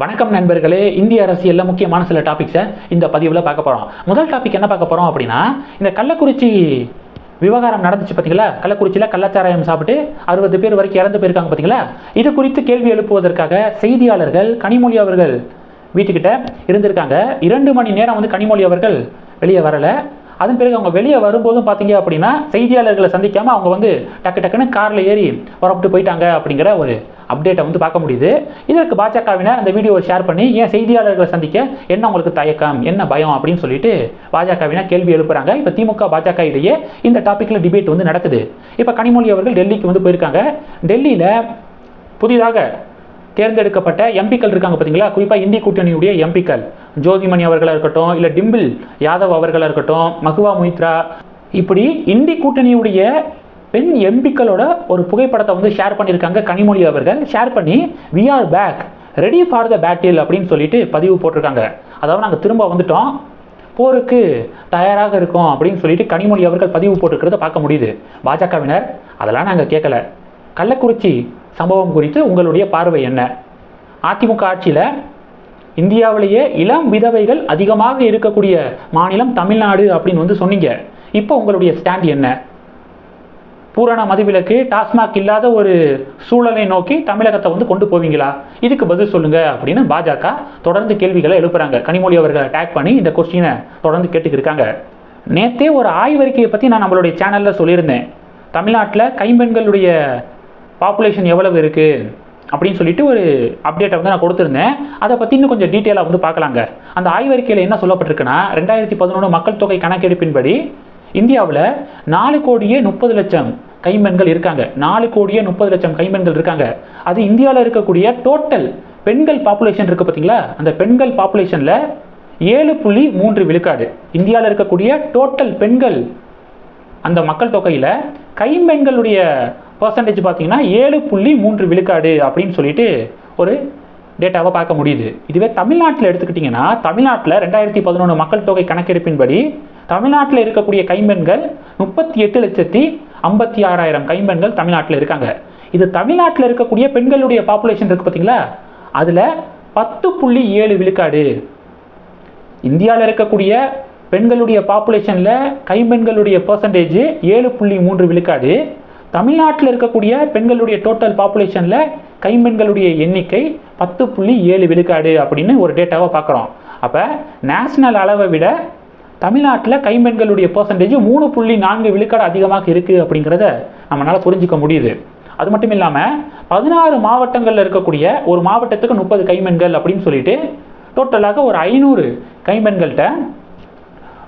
வணக்கம் நண்பர்களே இந்திய அரசியலில் முக்கியமான சில டாபிக்ஸை இந்த பதிவில் பார்க்க போகிறோம் முதல் டாபிக் என்ன பார்க்க போகிறோம் அப்படின்னா இந்த கள்ளக்குறிச்சி விவகாரம் நடந்துச்சு பார்த்தீங்களா கள்ளக்குறிச்சியில் கள்ளச்சாராயம் சாப்பிட்டு அறுபது பேர் வரைக்கும் இறந்து போயிருக்காங்க பார்த்தீங்களா இது குறித்து கேள்வி எழுப்புவதற்காக செய்தியாளர்கள் கனிமொழி அவர்கள் வீட்டுக்கிட்ட இருந்திருக்காங்க. இரண்டு மணி நேரம் வந்து கனிமொழி அவர்கள் வெளியே வரலை. அதன் பிறகு அவங்க வெளியே வரும்போதும் பார்த்தீங்க அப்படின்னா செய்தியாளர்களை சந்திக்காமல் அவங்க வந்து டக்கு டக்குன்னு காரில் ஏறி புறப்பட்டு போயிட்டாங்க அப்படிங்கிற ஒரு அப்டேட்டை வந்து பார்க்க முடியுது. இதற்கு பாஜகவினர் அந்த வீடியோவை ஷேர் பண்ணி ஏன் செய்தியாளர்களை சந்திக்க என்ன உங்களுக்கு தயக்கம் என்ன பயம் அப்படின்னு சொல்லிட்டு பாஜகவினர் கேள்வி எழுப்புறாங்க. இப்போ திமுக பாஜக இடையே இந்த டாப்பிக்கில் டிபேட் வந்து நடக்குது. இப்போ கனிமொழி அவர்கள் டெல்லிக்கு வந்து போயிருக்காங்க. டெல்லியில் புதிதாக தேர்ந்தெடுக்கப்பட்ட எம்பிக்கள் இருக்காங்க பார்த்தீங்களா குறிப்பாக இந்தி கூட்டணியுடைய எம்பிக்கள். ஜோதிமணி அவர்களாக இருக்கட்டும் இல்லை டிம்பிள் யாதவ் அவர்களாக இருக்கட்டும் மகுவா மொய்த்ரா இப்படி இந்தி கூட்டணியுடைய பெண் எம்பிக்களோட ஒரு புகைப்படத்தை வந்து ஷேர் பண்ணியிருக்காங்க கனிமொழி அவர்கள். ஷேர் பண்ணி we are back ready for the battle அப்படின்னு சொல்லிட்டு பதிவு போட்டிருக்காங்க. அதாவது நாங்கள் திரும்ப வந்துட்டோம். போருக்கு தயாராக இருக்கோம் அப்படின்னு சொல்லிட்டு கனிமொழி அவர்கள் பதிவு போட்டிருக்கிறத பார்க்க முடியுது. பாஜகவினர் அதெல்லாம் நாங்கள் கேட்கல கள்ளக்குறிச்சி சம்பவம் குறித்து உங்களுடைய பார்வை என்ன? அதிமுக ஆட்சியில் இந்தியாவிலேயே இளம் விதவைகள் அதிகமாக இருக்கக்கூடிய மாநிலம் தமிழ்நாடு அப்படின்னு வந்து சொன்னீங்க. இப்போ உங்களுடைய ஸ்டாண்ட் என்ன? பூரண மதுவிலக்கு டாஸ்மாக் இல்லாத ஒரு சூழலை நோக்கி தமிழகத்தை வந்து கொண்டு போவீங்களா? இதுக்கு பதில் சொல்லுங்க அப்படின்னு பாஜக தொடர்ந்து கேள்விகளை எழுப்புறாங்க. கனிமொழி அவர்களை அட்டாக் பண்ணி இந்த கொஸ்டினை தொடர்ந்து கேட்டுக்கிட்டு இருக்காங்க. நேற்றே ஒரு ஆய்வறிக்கையை பற்றி நான் நம்மளுடைய சேனலில் சொல்லியிருந்தேன். தமிழ்நாட்டில் கைம்பெண்களுடைய பாப்புலேஷன் எவ்வளவு இருக்குது அப்படின்னு சொல்லிட்டு ஒரு அப்டேட்டை வந்து நான் கொடுத்துருந்தேன். அதை பற்றி இன்னும் கொஞ்சம் டீட்டெயிலாக வந்து பார்க்கலாங்க. அந்த ஆய்வறிக்கையில் என்ன சொல்லப்பட்டிருக்குன்னா ரெண்டாயிரத்தி பதினொன்று மக்கள் தொகை கணக்கெடுப்பின்படி இந்தியாவில் நாலு கோடியே முப்பது லட்சம் கைம்பெண்கள் இருக்காங்க. நாலு கோடியே முப்பது லட்சம் கைம்பெண்கள் இருக்காங்க. அது இந்தியாவில் இருக்கக்கூடிய டோட்டல் பெண்கள் பாப்புலேஷன் இருக்குது பார்த்தீங்களா அந்த பெண்கள் பாப்புலேஷனில் ஏழு புள்ளி மூன்று விழுக்காடு. இந்தியாவில் இருக்கக்கூடிய டோட்டல் பெண்கள் அந்த மக்கள் தொகையில் கைம்பெண்களுடைய பர்சன்டேஜ் பார்த்தீங்கன்னா ஏழு புள்ளி மூன்று விழுக்காடு அப்படின்னு சொல்லிட்டு ஒரு டேட்டாவை பார்க்க முடியுது. இதுவே தமிழ்நாட்டில் எடுத்துக்கிட்டிங்கன்னா தமிழ்நாட்டில் ரெண்டாயிரத்தி பதினொன்று மக்கள் தொகை கணக்கெடுப்பின்படி தமிழ்நாட்டில் இருக்கக்கூடிய கைம்பெண்கள் முப்பத்தி எட்டு லட்சத்தி ஐம்பத்தி ஆறாயிரம் கைம்பெண்கள் தமிழ்நாட்டில் இருக்காங்க. இது தமிழ்நாட்டில் இருக்கக்கூடிய பெண்களுடைய பாப்புலேஷன் இருக்குது பார்த்தீங்களா? அதில் பத்து புள்ளி ஏழு விழுக்காடு. இந்தியாவில் இருக்கக்கூடிய பெண்களுடைய பாப்புலேஷனில் கைம்பெண்களுடைய பர்சன்டேஜ் ஏழு புள்ளி மூன்று விழுக்காடு. தமிழ்நாட்டில் இருக்கக்கூடிய பெண்களுடைய டோட்டல் பாப்புலேஷனில் கைம்பெண்களுடைய எண்ணிக்கை பத்து புள்ளி ஏழு விழுக்காடு அப்படின்னு ஒரு டேட்டாவை பார்க்குறோம். அப்போ நேஷ்னல் அளவை விட தமிழ்நாட்டில் கைம்பெண்களுடைய பர்சன்டேஜ் மூணு புள்ளி நான்கு விழுக்காடு அதிகமாக இருக்குது அப்படிங்கிறத நம்மளால் புரிஞ்சிக்க முடியுது. அது மட்டும் இல்லாமல் பதினாறு மாவட்டங்களில் இருக்கக்கூடிய ஒரு மாவட்டத்துக்கு முப்பது கைம்பெண்கள் அப்படின்னு சொல்லிட்டு டோட்டலாக ஒரு ஐநூறு கைம்பெண்கள்கிட்ட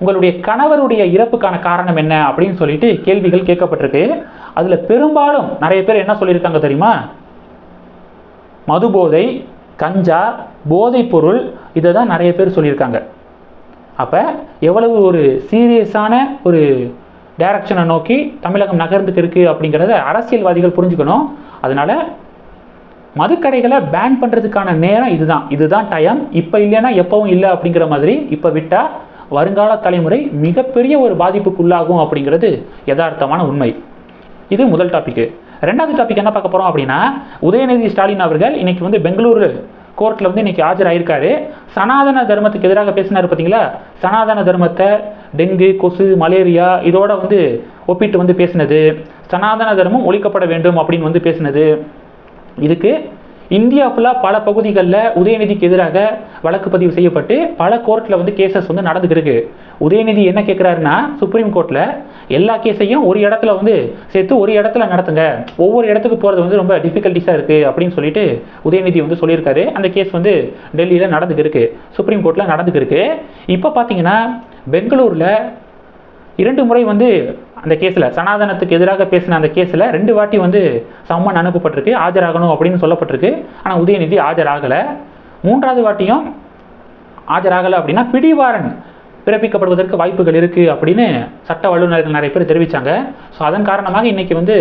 உங்களுடைய கணவருடைய இறப்புக்கான காரணம் என்ன அப்படின்னு சொல்லிட்டு கேள்விகள் கேட்கப்பட்டிருக்கு. அதில் பெரும்பாலும் நிறைய பேர் என்ன சொல்லியிருக்காங்க தெரியுமா? மதுபோதை கஞ்சா போதைப் பொருள் இதை தான் நிறைய பேர் சொல்லியிருக்காங்க. அப்போ எவ்வளவு ஒரு சீரியஸான ஒரு டைரக்ஷனை நோக்கி தமிழகம் நகர்ந்துக்கு இருக்குது அப்படிங்கிறத அரசியல்வாதிகள் புரிஞ்சுக்கணும். அதனால் மதுக்கடைகளை பேன் பண்ணுறதுக்கான நேரம் இதுதான். இதுதான் டைம் இப்போ இல்லைன்னா எப்பவும் இல்லை அப்படிங்கிற மாதிரி இப்போ விட்டால் வருங்கால தலைமுறை மிகப்பெரிய ஒரு பாதிப்புக்குள்ளாகும் அப்படிங்கிறது யதார்த்தமான உண்மை. இது முதல் டாபிக் ரெண்டாவது டாபிக் என்ன பார்க்க போகிறோம் அப்படின்னா உதயநிதி ஸ்டாலின் அவர்கள் இன்னைக்கு வந்து பெங்களூரு கோர்ட்டில் வந்து இன்னைக்கு ஆஜராயிருக்காரு. சனாதன தர்மத்துக்கு எதிராக பேசினார் பார்த்தீங்களா? சனாதன தர்மத்தை டெங்கு கொசு மலேரியா இதோட வந்து ஒப்பிட்டு வந்து பேசினது. சனாதன தர்மம் ஒழிக்கப்பட வேண்டும் அப்படின்னு வந்து பேசினது. இதுக்கு இந்தியா ஃபுல்லாக பல பகுதிகளில் உதயநிதிக்கு எதிராக வழக்கு பதிவு செய்யப்பட்டு பல கோர்ட்டில் வந்து கேசஸ் வந்து நடந்துக்கிட்டு உதயநிதி என்ன கேட்குறாருன்னா சுப்ரீம் கோர்ட்டில் எல்லா கேஸையும் ஒரு இடத்துல வந்து சேர்த்து ஒரு இடத்துல நடத்துங்க. ஒவ்வொரு இடத்துக்கு போகிறது வந்து ரொம்ப டிஃபிகல்ட்டிஸாக இருக்குது அப்படின்னு சொல்லிட்டு உதயநிதி வந்து சொல்லியிருக்காரு. அந்த கேஸ் வந்து டெல்லியில் நடந்துக்கிருக்கு சுப்ரீம் கோர்ட்டில் நடந்துக்கிருக்கு இப்போ பார்த்தீங்கன்னா பெங்களூரில் இரண்டு முறை வந்து அந்த கேஸில் சனாதனத்துக்கு எதிராக பேசின அந்த கேஸில் ரெண்டு வாட்டி வந்து சம்மன் அனுப்பப்பட்டிருக்கு ஆஜராகணும் அப்படின்னு சொல்லப்பட்டிருக்கு. ஆனால் உதயநிதி ஆஜராகலை. மூன்றாவது வாட்டியும் ஆஜராகலை அப்படின்னா பிடிவாரன் பிறப்பிக்கப்படுவதற்கு வாய்ப்புகள் இருக்குது அப்படின்னு சட்ட வல்லுநர்கள் நிறைய பேர் தெரிவித்தாங்க ஸோ அதன் காரணமாக இன்றைக்கி வந்து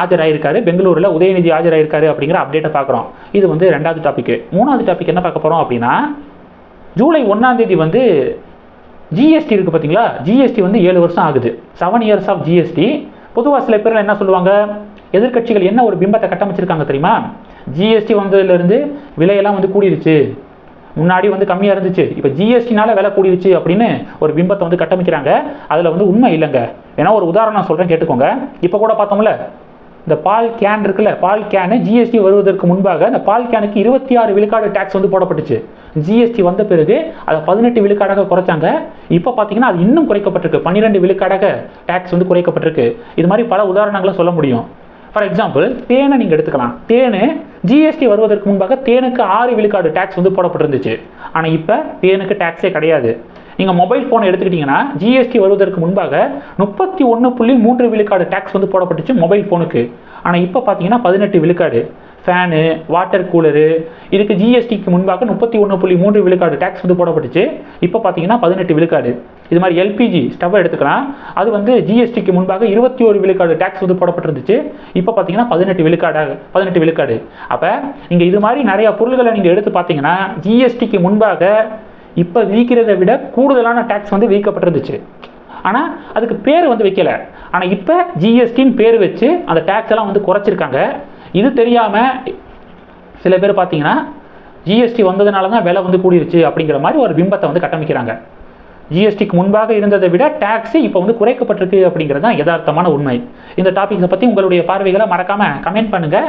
ஆஜராயிருக்காரு. பெங்களூரில் உதயநிதி ஆஜராயிருக்காரு அப்படிங்கிற அப்டேட்டை பார்க்குறோம். இது வந்து ரெண்டாவது டாபிக் மூணாவது டாபிக் என்ன பார்க்க போகிறோம் அப்படின்னா ஜூலை ஒன்றாம் தேதி வந்து ஜிஎஸ்டி இருக்குது பார்த்தீங்களா ஜிஎஸ்டி வந்து ஏழு வருஷம் ஆகுது. செவன் இயர்ஸ் ஆஃப் ஜிஎஸ்டி பொதுவாக சில பேர் என்ன சொல்லுவாங்க? எதிர்க்கட்சிகள் என்ன ஒரு பிம்பத்தை கட்டமைச்சிருக்காங்க தெரியுமா? ஜிஎஸ்டி வந்ததுலேருந்து விலையெல்லாம் வந்து கூடிருச்சு. முன்னாடி வந்து கம்மியாக இருந்துச்சு. இப்போ ஜிஎஸ்டினால விலை கூடிருச்சு அப்படின்னு ஒரு பிம்பத்தை வந்து கட்டமைக்கிறாங்க. அதில் வந்து உண்மை இல்லைங்க. ஏன்னா ஒரு உதாரணம் சொல்கிறேன் கேட்டுக்கோங்க. இப்போ கூட பார்த்தோம்ல இந்த பால் கேன் இருக்குல்ல பால் கேனு ஜிஎஸ்டி வருவதற்கு முன்பாக அந்த பால் கேனுக்கு இருபத்தி ஆறு விழுக்காடு டேக்ஸ் வந்து போடப்பட்டுச்சு. ஜிஎஸ்டி வந்த பிறகு அதை பதினெட்டு விழுக்காடாக குறைச்சாங்க. இப்போ பார்த்தீங்கன்னா அது இன்னும் குறைக்கப்பட்டிருக்கு. பன்னிரெண்டு விழுக்காடாக டேக்ஸ் வந்து குறைக்கப்பட்டிருக்கு. இது மாதிரி பல உதாரணங்களை சொல்ல முடியும். ஃபார் எக்ஸாம்பிள் தேனை நீங்கள் எடுத்துக்கலாம். தேனு ஜிஎஸ்டி வருவதற்கு முன்பாக தேனுக்கு ஆறு விழுக்காடு டேக்ஸ் வந்து போடப்பட்டிருந்துச்சு. ஆனால் இப்போ தேனுக்கு டேக்ஸே கிடையாது. நீங்கள் மொபைல் ஃபோனை எடுத்துக்கிட்டிங்கன்னா ஜிஎஸ்டி வருவதற்கு முன்பாக முப்பத்தி ஒன்று புள்ளி மூன்று விழுக்காடு டேக்ஸ் வந்து போடப்பட்டுச்சு மொபைல் ஃபோனுக்கு ஆனால் இப்போ பார்த்தீங்கன்னா பதினெட்டு விழுக்காடு. ஃபேனு வாட்டர் கூலரு இதுக்கு ஜிஎஸ்டிக்கு முன்பாக முப்பத்தி ஒன்று புள்ளி மூன்று விழுக்காடு டேக்ஸ் வந்து போடப்பட்டுச்சு. இப்போ பார்த்தீங்கன்னா பதினெட்டு விழுக்காடு. இது மாதிரி எல்பிஜி ஸ்டவ்வை எடுத்துக்கலாம். அது வந்து ஜிஎஸ்டிக்கு முன்பாக இருபத்தி ஒரு விழுக்காடு டேக்ஸ் வந்து போடப்பட்டிருந்துச்சு. இப்போ பார்த்தீங்கன்னா பதினெட்டு விழுக்காடாக பதினெட்டு விழுக்காடு. அப்போ நீங்கள் இது மாதிரி நிறையா பொருள்களை நீங்கள் எடுத்து பார்த்தீங்கன்னா ஜிஎஸ்டிக்கு முன்பாக இப்போ விதிக்கிறதை விட கூடுதலான டேக்ஸ் வந்து விதிக்கப்பட்டிருந்துச்சு ஆனால் அதுக்கு பேர் வந்து வைக்கல. ஆனால் இப்போ ஜிஎஸ்டின்னு பேர் வச்சு அந்த டேக்ஸ் எல்லாம் வந்து குறைச்சிருக்காங்க. இது தெரியாமல் சில பேர் பார்த்தீங்கன்னா ஜிஎஸ்டி வந்ததுனால தான் விலை வந்து கூடிருச்சு அப்படிங்கிற மாதிரி ஒரு பிம்பத்தை வந்து கட்டமைக்கிறாங்க. ஜிஎஸ்டிக்கு முன்பாக இருந்ததை விட டேக்ஸ் இப்போ வந்து குறைக்கப்பட்டிருக்கு அப்படிங்கிறது தான் யதார்த்தமான உண்மை. இந்த டாபிக்ஸை பற்றி உங்களுடைய பார்வைகளை மறக்காமல் கமெண்ட் பண்ணுங்கள்